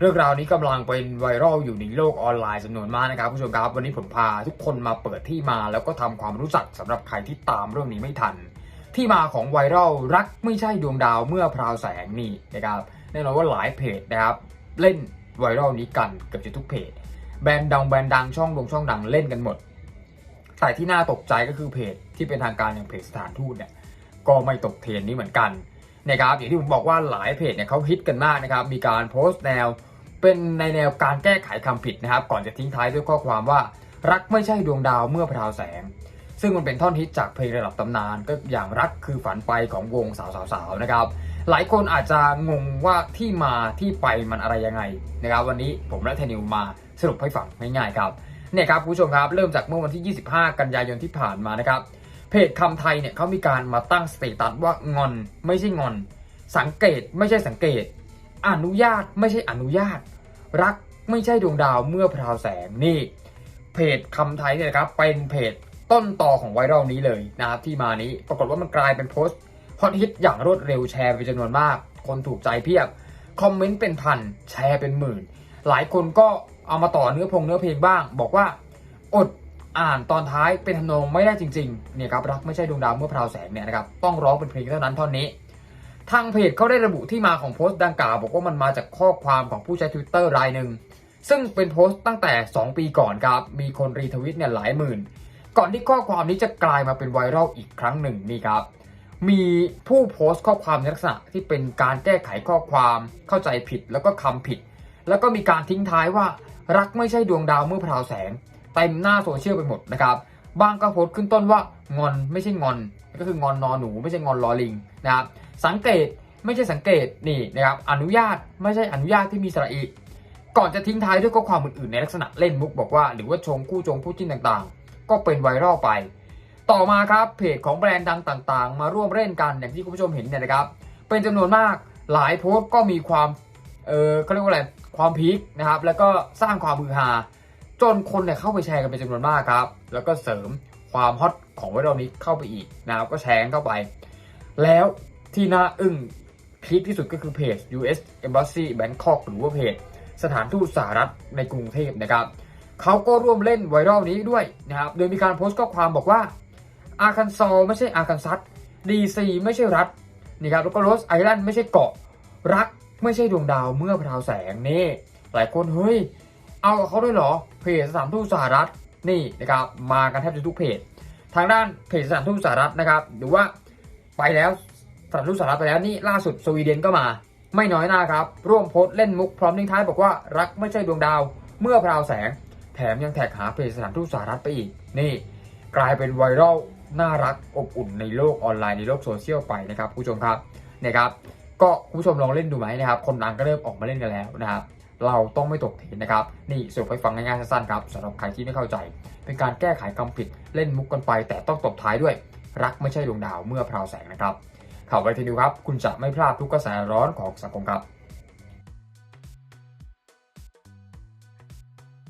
เรื่องราวนี้กำลังเป็นไวรัลอยู่ในโลกออนไลน์จำนวนมากนะครับผู้ชมครับวันนี้ผมพาทุกคนมาเปิดที่มาแล้วก็ทำความรู้จักสำหรับใครที่ตามเรื่องนี้ไม่ทัน ที่มาของไวรัลรักไม่ใช่ดวงดาวเมื่อพราวแสงนี่นะครับแน่นอนว่าหลายเพจนะครับ เล่นไวรัลนี้กันเกือบจะทุกเพจ แบรนด์ดังแบรนด์ดังช่องดงช่องดังเล่นกันหมด แต่ที่น่าตกใจก็คือเพจที่เป็นทางการอย่างเพจสถานทูตเนี่ยก็ไม่ตกเทรนด์นี้เหมือนกันนะครับอย่างที่ผมบอกว่าหลายเพจเนี่ยเขาฮิตกันมากนะครับมีการโพสต์แนว เป็นในแนวการแก้ไขคำผิดนะครับ ก่อนจะทิ้งท้ายด้วยข้อความว่า รักไม่ใช่ดวงดาวเมื่อพราวแสง ซึ่งมันเป็นท่อนฮิตจากเพลงระดับตำนานก็อย่างรักคือฝันไปของวงสาวๆๆนะครับ หลายคนอาจจะงงว่าที่มาที่ไปมันอะไรยังไงนะครับ วันนี้ผมและเทนิวมาสรุปให้ฟังง่ายๆครับเนี่ยครับผู้ชมครับเริ่มจากเมื่อวันที่ 25 กันยายนที่ผ่านมานะครับเพจคำไทยเนี่ยเขามีการมาตั้งสเตตัสว่างอนไม่ใช่งอน สังเกตไม่ใช่สังเกต อนุญาตไม่ใช่อนุญาต รักไม่ใช่ดวงดาวเมื่อพราวแสงนี่ เพจคำไทยเนี่ยครับเป็นเพจต้นต่อของไวรัลนี้เลยนะครับที่มานี้ปรากฏว่ามันกลายเป็นโพสต์ฮอตฮิตอย่างรวดเร็วแชร์ไปจำนวนมาก คนถูกใจเพียบคอมเมนต์เป็นพันแชร์เป็นหมื่น หลายคนก็เอามาต่อเนื้อพงเนื้อเพลงบ้าง บอกว่า อดอ่านตอนท้ายเป็นทำนองไม่ได้จริงๆเนี่ยครับรักไม่ใช่ดวงดาวเมื่อพราวแสงเนี่ยนะครับต้องร้องเป็นเพลงเท่านั้นเท่านี้ ทางเพจเขาได้ระบุที่มาของโพสต์ดังกล่าว บอกว่ามันมาจากข้อความของผู้ใช้ Twitter รายหนึ่ง ซึ่งเป็นโพสต์ตั้งแต่ 2 ปีก่อนครับ มีคนรีทวิตเนี่ยหลายหมื่น ก่อนที่ข้อความนี้จะกลายมาเป็นไวรัลอีกครั้งหนึ่งนี่ครับ มีผู้โพสต์ข้อความในลักษณะที่เป็นการแก้ไขข้อความเข้าใจผิดแล้วก็คำผิด แล้วก็มีการทิ้งท้ายว่ารักไม่ใช่ดวงดาวเมื่อพราวแสงเต็มหน้าโซเชียลไปหมดนะครับ บางก็โพสต์ขึ้นต้นว่างอนไม่ใช่งอน ก็คืองอนนอหนูไม่ใช่งอนลอลิงนะครับสังเกตไม่ใช่สังเกตนี่นะครับอนุญาตไม่ใช่อนุญาตที่มีสระอีก่อนจะทิ้งท้ายด้วยข้อความอื่นๆในลักษณะเล่นมุกบอกว่า หรือว่าชงคู่จงคู่จิ้นต่างๆ ก็เป็นไวรัลไป ต่อมาครับเพจของแบรนด์ดังต่างๆ มาร่วมเล่นกันอย่างที่คุณผู้ชมเห็นเนี่ยนะครับ เป็นจำนวนมากหลายโพสต์ก็มีความเออเขาเรียกว่าอะไรความพีคนะครับแล้วก็สร้างความมือฮา จนคนเนี่ยเข้าไปแชร์กันเป็นจำนวนมากครับ แล้วก็เสริมความฮอตของไวรัลนี้เข้าไปอีกนะครับก็แชร์เข้าไป แล้วที่น่าอึ้งพีคที่สุดก็คือเพจ US Embassy Bangkok หรือว่าเพจ สถานทูตสหรัฐในกรุงเทพนะครับเขาก็ร่วมเล่นไวรัลนี้ด้วยนะครับ โดยมีการโพสต์ข้อความบอกว่าอาคันซอไม่ใช่อาคันซัสดีซีไม่ใช่รัฐนี่ครับแล้วก็โรสไอแลนด์ไม่ใช่เกาะ รักไม่ใช่ดวงดาวเมื่อพราวแสงนี่หลายคนเฮ้ย เอากับเขาด้วยเหรอ เพจสถานทูตสหรัฐนี่นะครับมากันแทบจะทุกเพจ ทางด้านเพจสถานทูตสหรัฐนะครับหรือว่าไปแล้วสถานทูตสหรัฐไปแล้วนี่ล่าสุดสวีเดนก็มา ไม่น้อยหน้าครับ ร่วมโพสต์เล่นมุกพร้อมทิ้งท้ายบอกว่ารักไม่ใช่ดวงดาว เมื่อพราวแสง แถมยังแท็กหาเพจสถานทูตสหรัฐไปอีก นี่ กลายเป็นไวรัลน่ารักอบอุ่นในโลกออนไลน์ในโลกโซเชียลไปนะครับผู้ชมครับนะครับก็คุณผู้ชมลองเล่นดูไหมนะครับ คนดังก็เริ่มออกมาเล่นกันแล้วนะครับ เราต้องไม่ตกเทนนะครับ นี่สรุปให้ฟังง่ายๆสั้นๆครับสำหรับใครที่ไม่เข้าใจ เป็นการแก้ไขคำผิดเล่นมุกกันไป แต่ต้องตบท้ายด้วย รักไม่ใช่ดวงดาวเมื่อพราวแสงนะครับข่าวไวทีนิวครับ คุณจะไม่พลาดทุกกระแสร้อนของสังคมครับ